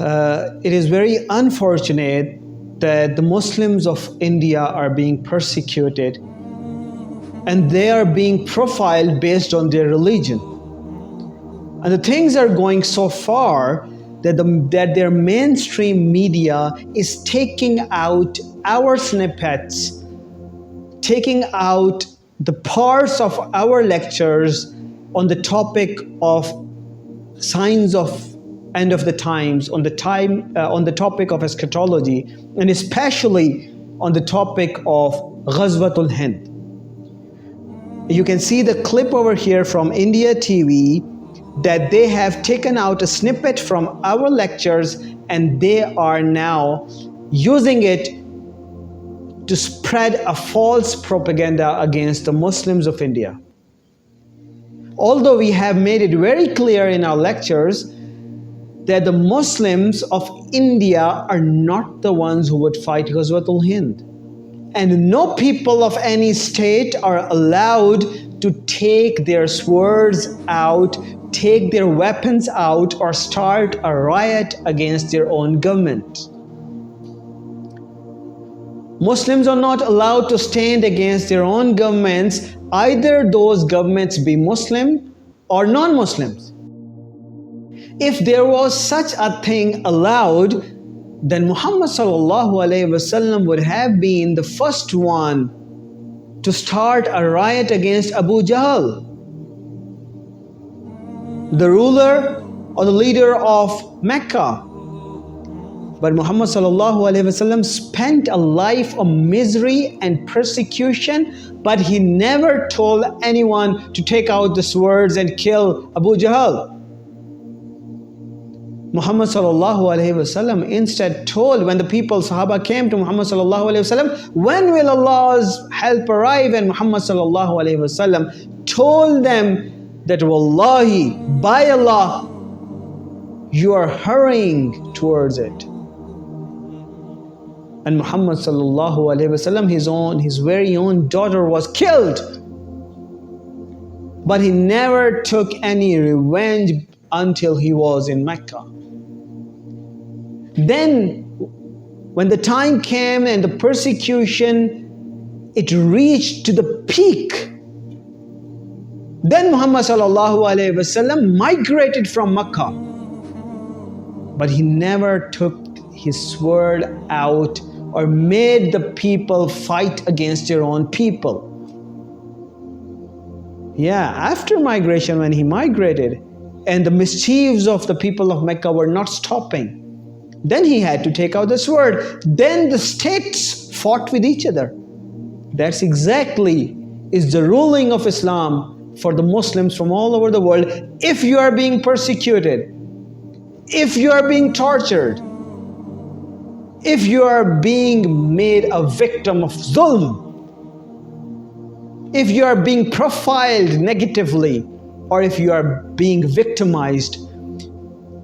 Uh, it is very unfortunate that the Muslims of India are being persecuted and they are being profiled based on their religion. And the things are going so far that, the, that their mainstream media is taking out our snippets taking out the parts of our lectures on the topic of signs of end of the times on the time uh, on the topic of eschatology and especially on the topic of Ghazwatul Hind. You can see the clip over here from India TV that they have taken out a snippet from our lectures and they are now using it to spread a false propaganda against the Muslims of India. Although we have made it very clear in our lectures that the Muslims of India are not the ones who would fight Ghazwatul Hind. And no people of any state are allowed to take their swords out, take their weapons out, or start a riot against their own government. Muslims are not allowed to stand against their own governments, either those governments be Muslim or non Muslims. If there was such a thing allowed, then Muhammad would have been the first one to start a riot against Abu Jahl, the ruler or the leader of Mecca. But Muhammad wasallam spent a life of misery and persecution, but he never told anyone to take out the swords and kill Abu Jahl. Muhammad wasallam instead told when the people Sahaba came to Muhammad wasallam, when will Allah's help arrive? And Muhammad wasallam told them that Wallahi, by Allah, you are hurrying towards it. And Muhammad sallallahu alaihi wasallam, his own, his very own daughter was killed. But he never took any revenge until he was in Mecca. Then, when the time came and the persecution, it reached to the peak. Then Muhammad wasallam migrated from Mecca, But he never took his sword out or made the people fight against their own people. Yeah, after migration, when he migrated, and the mischiefs of the people of Mecca were not stopping, then he had to take out the sword. Then the states fought with each other. That's exactly is the ruling of Islam for the Muslims from all over the world. If you are being persecuted, if you are being tortured, if you are being made a victim of zulm, if you are being profiled negatively, or if you are being victimized,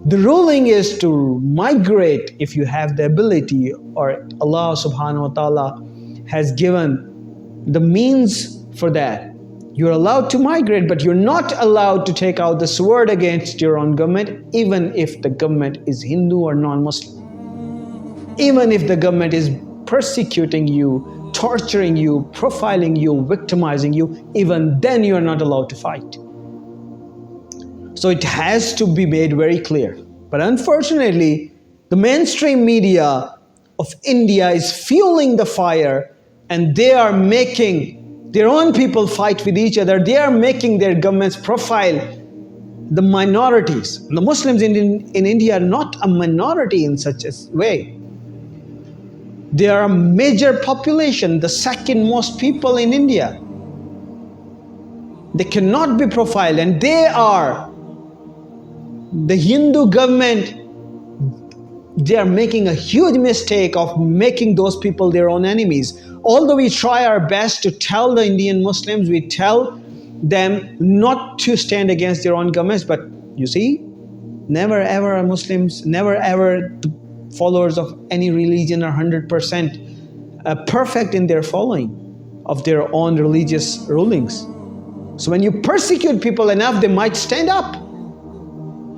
the ruling is to migrate if you have the ability, or Allah subhanahu wa ta'ala has given the means for that. You're allowed to migrate, but you're not allowed to take out the sword against your own government, even if the government is Hindu or non Muslim. Even if the government is persecuting you, torturing you, profiling you, victimizing you, even then you're not allowed to fight. So it has to be made very clear. But unfortunately, the mainstream media of India is fueling the fire and they are making their own people fight with each other. They are making their governments profile the minorities. The Muslims in, in India are not a minority in such a way. They are a major population, the second most people in India. They cannot be profiled, and they are the Hindu government. They are making a huge mistake of making those people their own enemies. Although we try our best to tell the Indian Muslims, we tell them not to stand against their own governments, but you see, never ever Muslims, never ever followers of any religion are 100% uh, perfect in their following. of their own religious rulings. So when you persecute people enough, they might stand up.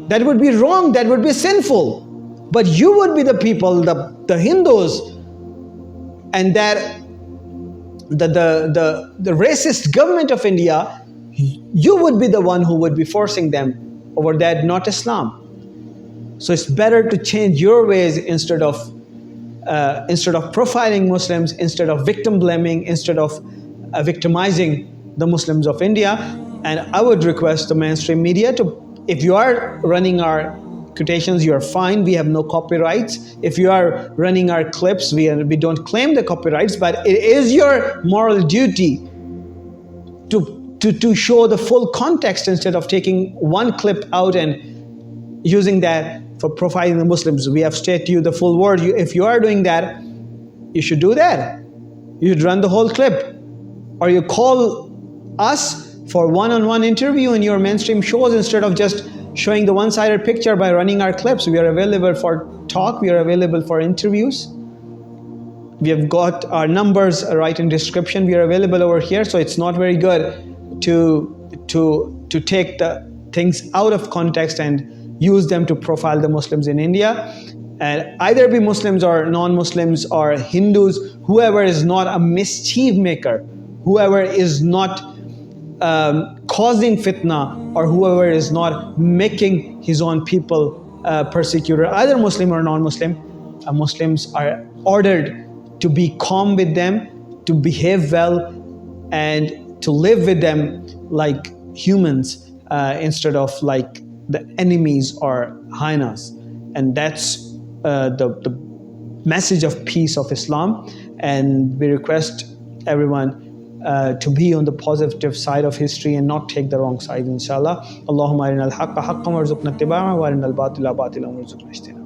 That would be wrong, that would be sinful. But you would be the people, the, the Hindus, and that the, the, the, the racist government of India, you would be the one who would be forcing them over that, not Islam. So it's better to change your ways instead of uh, instead of profiling Muslims, instead of victim blaming, instead of uh, victimizing the Muslims of India. And I would request the mainstream media to, if you are running our quotations, you are fine. We have no copyrights. If you are running our clips, we, we don't claim the copyrights, but it is your moral duty to, to, to show the full context instead of taking one clip out and using that for profiling the Muslims. We have stated to you the full word. You, if you are doing that, you should do that. You should run the whole clip. Or you call us for one-on-one interview in your mainstream shows instead of just showing the one-sided picture by running our clips. We are available for talk. We are available for interviews. We have got our numbers right in description. We are available over here. So it's not very good to, to, to take the things out of context and use them to profile the Muslims in India. And either be Muslims or non-Muslims or Hindus, whoever is not a mischief maker, whoever is not um, causing fitna or whoever is not making his own people uh, persecutor, either Muslim or non-Muslim, uh, Muslims are ordered to be calm with them, to behave well, and to live with them like humans uh, instead of like the enemies are hyenas. And that's uh, the, the message of peace of Islam. And we request everyone uh, to be on the positive side of history and not take the wrong side, inshallah. Allahumma arinal haqqa ittiba'a wa batila ijtinaba.